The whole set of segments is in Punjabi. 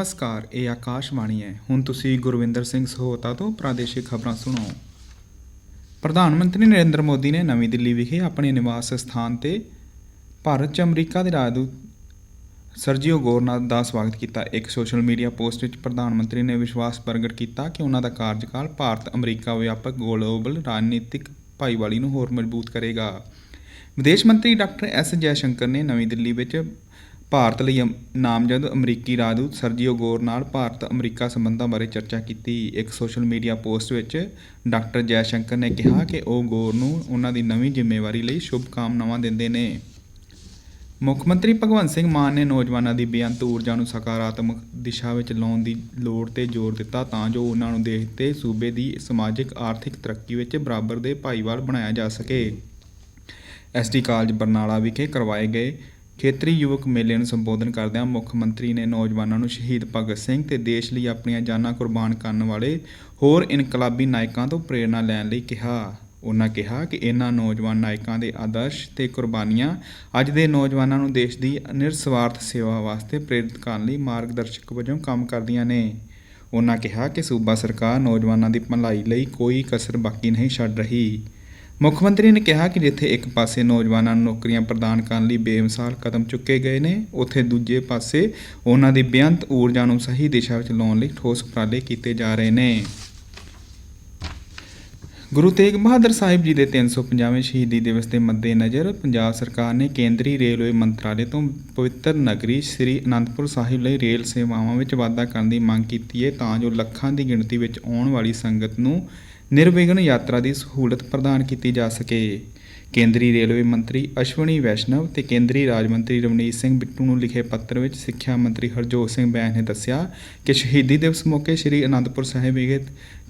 ਨਮਸਕਾਰ, ਇਹ ਆਕਾਸ਼ਵਾਣੀ ਹੈ। ਹੁਣ ਤੁਸੀਂ ਗੁਰਵਿੰਦਰ ਸਿੰਘ ਸਹੋਤਾ ਤੋਂ ਪ੍ਰਾਦੇਸ਼ਿਕ ਖਬਰਾਂ ਸੁਣੋ। ਪ੍ਰਧਾਨ ਮੰਤਰੀ ਨਰਿੰਦਰ ਮੋਦੀ ਨੇ ਨਵੀਂ ਦਿੱਲੀ ਵਿਖੇ ਆਪਣੇ ਨਿਵਾਸ ਸਥਾਨ ਤੇ ਭਾਰਤ 'ਚ ਅਮਰੀਕਾ ਦੇ ਰਾਜਦੂਤ ਸਰਜੀਓ ਗੋਰਨਾਥ ਦਾ ਸਵਾਗਤ ਕੀਤਾ। ਇੱਕ ਸੋਸ਼ਲ ਮੀਡੀਆ ਪੋਸਟ ਵਿੱਚ ਪ੍ਰਧਾਨ ਮੰਤਰੀ ਨੇ ਵਿਸ਼ਵਾਸ ਪ੍ਰਗਟ ਕੀਤਾ ਕਿ ਉਹਨਾਂ ਦਾ ਕਾਰਜਕਾਲ ਭਾਰਤ, ਅਮਰੀਕਾ ਵਿਆਪਕ ਗਲੋਬਲ ਰਾਜਨੀਤਿਕ ਭਾਈਵਾਲੀ ਨੂੰ ਹੋਰ ਮਜ਼ਬੂਤ ਕਰੇਗਾ। ਵਿਦੇਸ਼ ਮੰਤਰੀ ਡਾਕਟਰ ਐਸ ਜੈਸ਼ੰਕਰ ਨੇ ਨਵੀਂ ਦਿੱਲੀ ਵਿੱਚ ਭਾਰਤ ਲਈ ਅਮ- ਨਾਮਜ਼ਦ ਅਮਰੀਕੀ ਰਾਜਦੂਤ ਸਰਜੀਓ ਗੋਰ ਨਾਲ ਭਾਰਤ ਅਮਰੀਕਾ ਸੰਬੰਧਾਂ ਬਾਰੇ ਚਰਚਾ ਕੀਤੀ। ਇੱਕ ਸੋਸ਼ਲ ਮੀਡੀਆ ਪੋਸਟ ਵਿੱਚ ਡਾਕਟਰ ਜੈਸ਼ੰਕਰ ਨੇ ਕਿਹਾ ਕਿ ਉਹ ਗੋਰ ਨੂੰ ਉਹਨਾਂ ਦੀ ਨਵੀਂ ਜ਼ਿੰਮੇਵਾਰੀ ਲਈ ਸ਼ੁਭਕਾਮਨਾਵਾਂ ਦਿੰਦੇ ਨੇ। ਮੁੱਖ ਮੰਤਰੀ ਭਗਵੰਤ ਸਿੰਘ ਮਾਨ ਨੇ ਨੌਜਵਾਨਾਂ ਦੀ ਬੇਅੰਤ ਊਰਜਾ ਨੂੰ ਸਕਾਰਾਤਮਕ ਦਿਸ਼ਾ ਵਿੱਚ ਲਾਉਣ ਦੀ ਲੋੜ ਤੇ ਜ਼ੋਰ ਦਿੱਤਾ ਤਾਂ ਜੋ ਉਹਨਾਂ ਨੂੰ ਦੇਸ਼ ਤੇ ਸੂਬੇ ਦੀ ਸਮਾਜਿਕ, ਆਰਥਿਕ ਤਰੱਕੀ ਵਿੱਚ ਬਰਾਬਰ ਦੇ ਭਾਈਵਾਲ ਬਣਾਇਆ ਜਾ ਸਕੇ। ਐਸਟੀ ਕਾਲਜ ਬਰਨਾਲਾ ਵਿਖੇ ਕਰਵਾਏ ਗਏ ਖੇਤਰੀ ਯੁਵਕ ਮੇਲੇ ਨੂੰ ਸੰਬੋਧਨ ਕਰਦਿਆਂ ਮੁੱਖ ਮੰਤਰੀ ਨੇ ਨੌਜਵਾਨਾਂ ਨੂੰ ਸ਼ਹੀਦ ਭਗਤ ਸਿੰਘ ਤੇ ਦੇਸ਼ ਲਈ ਆਪਣੀਆਂ ਜਾਨਾਂ ਕੁਰਬਾਨ ਕਰਨ ਵਾਲੇ ਹੋਰ ਇਨਕਲਾਬੀ ਨਾਇਕਾਂ ਤੋਂ ਪ੍ਰੇਰਣਾ ਲੈਣ ਲਈ ਕਿਹਾ। ਉਹਨਾਂ ਕਿਹਾ ਕਿ ਇਹਨਾਂ ਨੌਜਵਾਨ ਨਾਇਕਾਂ ਦੇ ਆਦਰਸ਼ ਤੇ ਕੁਰਬਾਨੀਆਂ ਅੱਜ ਦੇ ਨੌਜਵਾਨਾਂ ਨੂੰ ਦੇਸ਼ ਦੀ ਨਿਰਸਵਾਰਥ ਸੇਵਾ ਵਾਸਤੇ ਪ੍ਰੇਰਿਤ ਕਰਨ ਲਈ ਮਾਰਗਦਰਸ਼ਕ ਵਜੋਂ ਕੰਮ ਕਰਦੀਆਂ ਨੇ। ਉਹਨਾਂ ਕਿਹਾ ਕਿ ਸੂਬਾ ਸਰਕਾਰ ਨੌਜਵਾਨਾਂ ਦੀ ਭਲਾਈ ਲਈ ਕੋਈ ਕਸਰ ਬਾਕੀ ਨਹੀਂ ਛੱਡ ਰਹੀ। ਮੁੱਖ ਮੰਤਰੀ ਨੇ ਕਿਹਾ ਕਿ ਜਿੱਥੇ ਇੱਕ ਪਾਸੇ ਨੌਜਵਾਨਾਂ ਨੂੰ ਨੌਕਰੀਆਂ ਪ੍ਰਦਾਨ ਕਰਨ ਲਈ ਬੇਮਿਸਾਲ ਕਦਮ ਚੁੱਕੇ ਗਏ ਨੇ, ਉੱਥੇ ਦੂਜੇ ਪਾਸੇ ਉਹਨਾਂ ਦੀ ਬੇਅੰਤ ਊਰਜਾ ਨੂੰ ਸਹੀ ਦਿਸ਼ਾ ਵਿੱਚ ਲਾਉਣ ਲਈ ਠੋਸ ਉਪਰਾਲੇ ਕੀਤੇ ਜਾ ਰਹੇ ਨੇ। ਗੁਰੂ ਤੇਗ ਬਹਾਦਰ ਸਾਹਿਬ ਜੀ ਦੇ 350ਵੇਂ ਸ਼ਹੀਦੀ ਦਿਵਸ ਦੇ ਮੱਦੇਨਜ਼ਰ ਪੰਜਾਬ ਸਰਕਾਰ ਨੇ ਕੇਂਦਰੀ ਰੇਲਵੇ ਮੰਤਰਾਲੇ ਤੋਂ ਪਵਿੱਤਰ ਨਗਰੀ ਸ੍ਰੀ ਅਨੰਦਪੁਰ ਸਾਹਿਬ ਲਈ ਰੇਲ ਸੇਵਾਵਾਂ ਵਿੱਚ ਵਾਧਾ ਕਰਨ ਦੀ ਮੰਗ ਕੀਤੀ ਹੈ ਤਾਂ ਜੋ ਲੱਖਾਂ ਦੀ ਗਿਣਤੀ ਵਿੱਚ ਆਉਣ ਵਾਲੀ ਸੰਗਤ ਨੂੰ ਨਿਰਵਿਘਨ ਯਾਤਰਾ ਦੀ ਸਹੂਲਤ ਪ੍ਰਦਾਨ ਕੀਤੀ ਜਾ ਸਕੇ। ਕੇਂਦਰੀ ਰੇਲਵੇ ਮੰਤਰੀ ਅਸ਼ਵਨੀ ਵੈਸ਼ਨਵ ਤੇ ਕੇਂਦਰੀ ਰਾਜ ਮੰਤਰੀ ਰਵਨੀਤ ਸਿੰਘ ਬਿੱਟੂ ਨੂੰ ਲਿਖੇ ਪੱਤਰ ਵਿੱਚ ਸਿੱਖਿਆ ਮੰਤਰੀ ਹਰਜੋਤ ਸਿੰਘ ਬੈਂਸ ਨੇ ਦੱਸਿਆ ਕਿ ਸ਼ਹੀਦੀ ਦਿਵਸ ਮੌਕੇ ਸ੍ਰੀ ਅਨੰਦਪੁਰ ਸਾਹਿਬ ਵਿਖੇ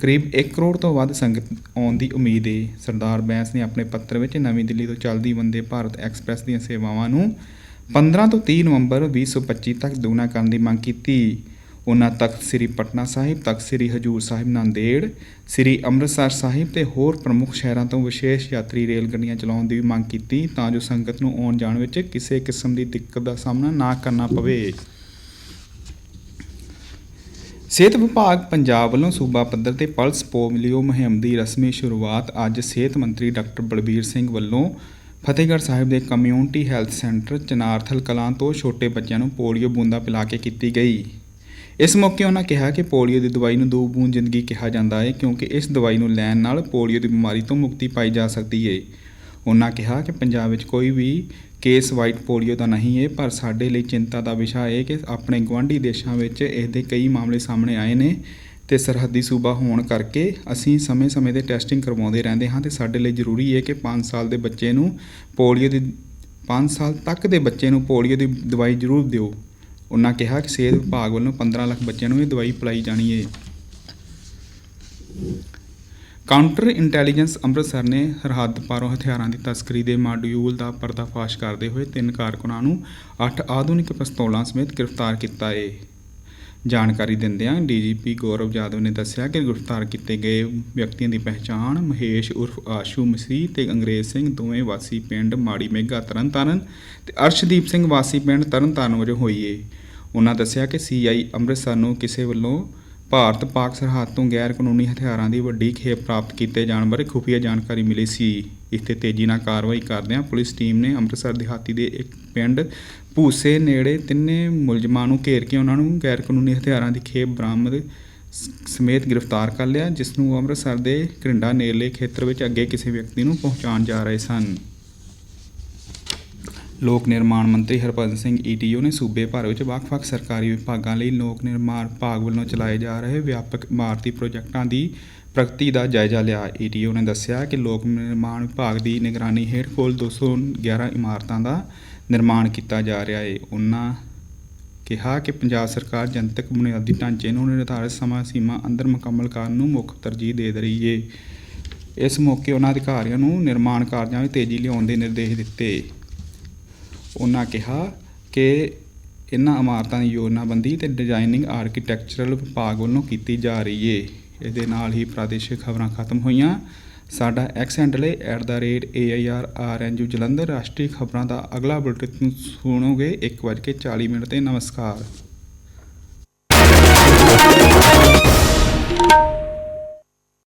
ਕਰੀਬ 1 ਕਰੋੜ ਤੋਂ ਵੱਧ ਸੰਗਤ ਆਉਣ ਦੀ ਉਮੀਦ ਹੈ ਸਰਦਾਰ ਬੈਂਸ ਨੇ ਆਪਣੇ ਪੱਤਰ ਵਿੱਚ ਨਵੀਂ ਦਿੱਲੀ ਤੋਂ ਚੱਲਦੀ ਵੰਦੇ ਭਾਰਤ ਐਕਸਪ੍ਰੈਸ ਦੀਆਂ ਸੇਵਾਵਾਂ ਨੂੰ 15 ਤੋਂ 30 ਨਵੰਬਰ 2025 ਤੱਕ ਦੁਗਣਾ ਕਰਨ ਦੀ ਮੰਗ ਕੀਤੀ। ਉਹਨਾਂ ਤਖਤ ਸ੍ਰੀ ਪਟਨਾ ਸਾਹਿਬ, ਤਖਤ ਸ੍ਰੀ ਹਜੂਰ ਸਾਹਿਬ ਨਾਂਦੇੜ, ਸ੍ਰੀ ਅੰਮ੍ਰਿਤਸਰ ਸਾਹਿਬ ਤੇ ਹੋਰ ਪ੍ਰਮੁੱਖ ਸ਼ਹਿਰਾਂ ਤੋਂ ਵਿਸ਼ੇਸ਼ ਯਾਤਰੀ ਰੇਲ ਗੱਡੀਆਂ ਚਲਾਉਣ ਦੀ ਵੀ ਮੰਗ ਕੀਤੀ ਤਾਂ ਜੋ ਸੰਗਤ ਨੂੰ ਆਉਣ ਜਾਣ ਵਿੱਚ ਕਿਸੇ ਕਿਸਮ ਦੀ ਦਿੱਕਤ ਦਾ ਸਾਹਮਣਾ ਨਾ ਕਰਨਾ ਪਵੇ। ਸਿਹਤ ਵਿਭਾਗ ਪੰਜਾਬ ਵੱਲੋਂ ਸੂਬਾ ਪੱਧਰ ਤੇ ਪਲਸ ਪੋਲੀਓ ਮੁਹਿੰਮ ਦੀ ਰਸਮੀ ਸ਼ੁਰੂਆਤ ਅੱਜ ਸਿਹਤ ਮੰਤਰੀ ਡਾਕਟਰ ਬਲਬੀਰ ਸਿੰਘ ਵੱਲੋਂ ਫਤਿਹਗੜ੍ਹ ਸਾਹਿਬ ਦੇ community health centre, Chanarthal Kalan ਤੋਂ ਛੋਟੇ ਬੱਚਿਆਂ ਨੂੰ ਪੋਲੀਓ ਬੂੰਦਾਂ ਪਿਲਾ ਕੇ ਕੀਤੀ ਗਈ। ਇਸ ਮੌਕੇ ਉਹਨਾਂ ਕਿਹਾ ਕਿ ਪੋਲੀਓ ਦੀ ਦਵਾਈ ਨੂੰ ਦੋ ਬੂੰਦ ਜ਼ਿੰਦਗੀ ਕਿਹਾ ਜਾਂਦਾ ਹੈ ਕਿਉਂਕਿ ਇਸ ਦਵਾਈ ਨੂੰ ਲੈਣ ਨਾਲ ਪੋਲੀਓ ਦੀ ਬਿਮਾਰੀ ਤੋਂ ਮੁਕਤੀ ਪਾਈ ਜਾ ਸਕਦੀ ਹੈ ਉਹਨਾਂ ਕਿਹਾ ਕਿ ਪੰਜਾਬ ਵਿੱਚ ਕੋਈ ਵੀ ਕੇਸ ਵਾਈਟ ਪੋਲੀਓ ਦਾ ਨਹੀਂ ਹੈ ਪਰ ਸਾਡੇ ਲਈ ਚਿੰਤਾ ਦਾ ਵਿਸ਼ਾ ਹੈ ਕਿ ਆਪਣੇ ਗੁਆਂਢੀ ਦੇਸ਼ਾਂ ਵਿੱਚ ਇਸ ਦੇ ਕਈ ਮਾਮਲੇ ਸਾਹਮਣੇ ਆਏ ਨੇ ਤੇ ਸਰਹੱਦੀ ਸੂਬਾ ਹੋਣ ਕਰਕੇ ਅਸੀਂ ਸਮੇਂ-ਸਮੇਂ ਤੇ ਟੈਸਟਿੰਗ ਕਰਵਾਉਂਦੇ ਰਹਿੰਦੇ ਹਾਂ ਤੇ ਸਾਡੇ ਲਈ ਜ਼ਰੂਰੀ ਹੈ ਕਿ 5 ਸਾਲ ਦੇ ਬੱਚੇ ਨੂੰ ਪੋਲੀਓ ਦੀ 5 ਸਾਲ ਤੱਕ ਦੇ ਬੱਚੇ ਨੂੰ ਪੋਲੀਓ ਦੀ ਦਵਾਈ ਜ਼ਰੂਰ ਦਿਓ। ਉਨ੍ਹਾਂ ਕਿਹਾ ਕਿ ਸਿਹਤ ਵਿਭਾਗ ਵੱਲੋਂ 15 ਲੱਖ ਬੱਚਿਆਂ ਨੂੰ ਇਹ ਦਵਾਈ ਪਿਲਾਈ ਜਾਣੀ ਹੈ ਕਾਊਂਟਰ ਇੰਟੈਲੀਜੈਂਸ ਅੰਮ੍ਰਿਤਸਰ ਨੇ ਸਰਹੱਦ ਪਾਰੋਂ ਹਥਿਆਰਾਂ ਦੀ ਤਸਕਰੀ ਦੇ ਮਾਡਿਊਲ ਦਾ ਪਰਦਾਫਾਸ਼ ਕਰਦੇ ਹੋਏ ਤਿੰਨ ਕਾਰਕੁਨਾਂ ਨੂੰ 8 ਆਧੁਨਿਕ ਪਿਸਤੌਲਾਂ ਸਮੇਤ ਗ੍ਰਿਫਤਾਰ ਕੀਤਾ ਹੈ ਜਾਣਕਾਰੀ ਦਿੰਦਿਆਂ ਡੀਜੀਪੀ ਗੌਰਵ ਯਾਦਵ ਨੇ ਦੱਸਿਆ ਕਿ ਗ੍ਰਿਫਤਾਰ ਕੀਤੇ ਗਏ ਵਿਅਕਤੀਆਂ ਦੀ ਪਹਿਚਾਣ ਮਹੇਸ਼ ਉਰਫ ਆਸ਼ੂ ਮਸੀਹ ਤੇ ਅੰਗਰੇਜ਼ ਸਿੰਘ ਦੋਵੇਂ ਵਾਸੀ ਪਿੰਡ ਮਾੜੀ ਮੇਗਾ ਤਰਨਤਾਰਨ ਤੇ ਅਰਸ਼ਦੀਪ ਸਿੰਘ ਵਾਸੀ ਪਿੰਡ ਤਰਨਤਾਰਨ ਵਜੋਂ ਹੋਈ ਏ। ਉਹਨਾਂ ਦੱਸਿਆ ਕਿ ਸੀਆਈ ਅੰਮ੍ਰਿਤਸਰ ਨੂੰ ਕਿਸੇ ਵੱਲੋਂ ਭਾਰਤ ਪਾਕ ਸਰਹੱਦ ਤੋਂ ਗੈਰ ਕਾਨੂੰਨੀ ਹਥਿਆਰਾਂ ਦੀ ਵੱਡੀ ਖੇਪ ਪ੍ਰਾਪਤ ਕੀਤੇ ਜਾਣ ਬਾਰੇ ਖੁਫੀਆ ਜਾਣਕਾਰੀ ਮਿਲੀ ਸੀ। ਇਸ ਤੇ ਤੇਜ਼ੀ ਨਾਲ ਕਾਰਵਾਈ ਕਰਦਿਆਂ ਪੁਲਿਸ ਟੀਮ ਨੇ ਅੰਮ੍ਰਿਤਸਰ ਦਿਹਾਤੀ ਦੇ ਇੱਕ ਪਿੰਡ ਭੂਸੇ ਨੇੜੇ ਤਿੰਨੇ ਮੁਲਜ਼ਮਾਂ ਨੂੰ ਘੇਰ ਕੇ ਉਹਨਾਂ ਨੂੰ ਗੈਰ ਕਾਨੂੰਨੀ ਹਥਿਆਰਾਂ ਦੀ ਖੇਪ ਬਰਾਮਦ ਸਮੇਤ ਗ੍ਰਿਫਤਾਰ ਕਰ ਲਿਆ, ਜਿਸ ਨੂੰ ਅੰਮ੍ਰਿਤਸਰ ਦੇ ਘਰਿੰਡਾ ਨੇੜਲੇ ਖੇਤਰ ਵਿੱਚ ਅੱਗੇ ਕਿਸੇ ਵਿਅਕਤੀ ਨੂੰ ਪਹੁੰਚਾਉਣ ਜਾ ਰਹੇ ਸਨ। ਲੋਕ ਨਿਰਮਾਣ ਮੰਤਰੀ ਹਰਭਜਨ ਸਿੰਘ ਈਟੀਓ ਨੇ ਸੂਬੇ ਭਰ ਵਿੱਚ ਵੱਖ-ਵੱਖ ਸਰਕਾਰੀ ਵਿਭਾਗਾਂ ਲਈ ਲੋਕ ਨਿਰਮਾਣ ਵਿਭਾਗ ਵੱਲੋਂ ਚਲਾਏ ਜਾ ਰਹੇ ਵਿਆਪਕ ਇਮਾਰਤੀ ਪ੍ਰੋਜੈਕਟਾਂ ਦੀ ਪ੍ਰਗਤੀ ਦਾ ਜਾਇਜ਼ਾ ਲਿਆ। ਈਟੀਓ ਨੇ ਦੱਸਿਆ ਕਿ ਲੋਕ ਨਿਰਮਾਣ ਵਿਭਾਗ ਦੀ ਨਿਗਰਾਨੀ ਹੇਠ ਕੁੱਲ 211 ਇਮਾਰਤਾਂ ਦਾ ਨਿਰਮਾਣ ਕੀਤਾ ਜਾ ਰਿਹਾ ਹੈ। ਉਹਨਾਂ ਕਿਹਾ ਕਿ ਪੰਜਾਬ ਸਰਕਾਰ ਜਨਤਕ ਬੁਨਿਆਦੀ ਢਾਂਚੇ ਨੂੰ ਨਿਰਧਾਰਿਤ ਸਮਾਂ ਸੀਮਾ ਅੰਦਰ ਮੁਕੰਮਲ ਕਰਨ ਨੂੰ ਮੁੱਖ ਤਰਜੀਹ ਦੇ ਰਹੀ ਹੈ। ਇਸ ਮੌਕੇ ਉਹਨਾਂ ਅਧਿਕਾਰੀਆਂ ਨੂੰ ਨਿਰਮਾਣ ਕਾਰਜਾਂ ਵਿੱਚ ਤੇਜ਼ੀ ਲਿਆਉਣ ਦੇ ਨਿਰਦੇਸ਼ ਦਿੱਤੇ। ਉਹਨਾਂ ਕਿਹਾ ਕਿ ਇਹਨਾਂ ਇਮਾਰਤਾਂ ਦੀ ਯੋਜਨਾਬੰਦੀ ਤੇ ਡਿਜ਼ਾਈਨਿੰਗ ਆਰਕੀਟੈਕਚਰਲ ਵਿਭਾਗ ਵੱਲੋਂ ਕੀਤੀ ਜਾ ਰਹੀ ਏ। ਇਹਦੇ ਨਾਲ ਹੀ ਪ੍ਰਾਦੇਸ਼ਿਕ ਖਬਰਾਂ ਖਤਮ ਹੋਈਆਂ। ਸਾਡਾ ਐਕਸੈਂਡਲੇ @airrnu ਜਲੰਧਰ। ਰਾਸ਼ਟਰੀ ਖਬਰਾਂ ਦਾ ਅਗਲਾ ਬੁਲੇਟਿਨ ਸੁਣੋਗੇ 1:40 ਮਿੰਟ ਤੇ। ਨਮਸਕਾਰ।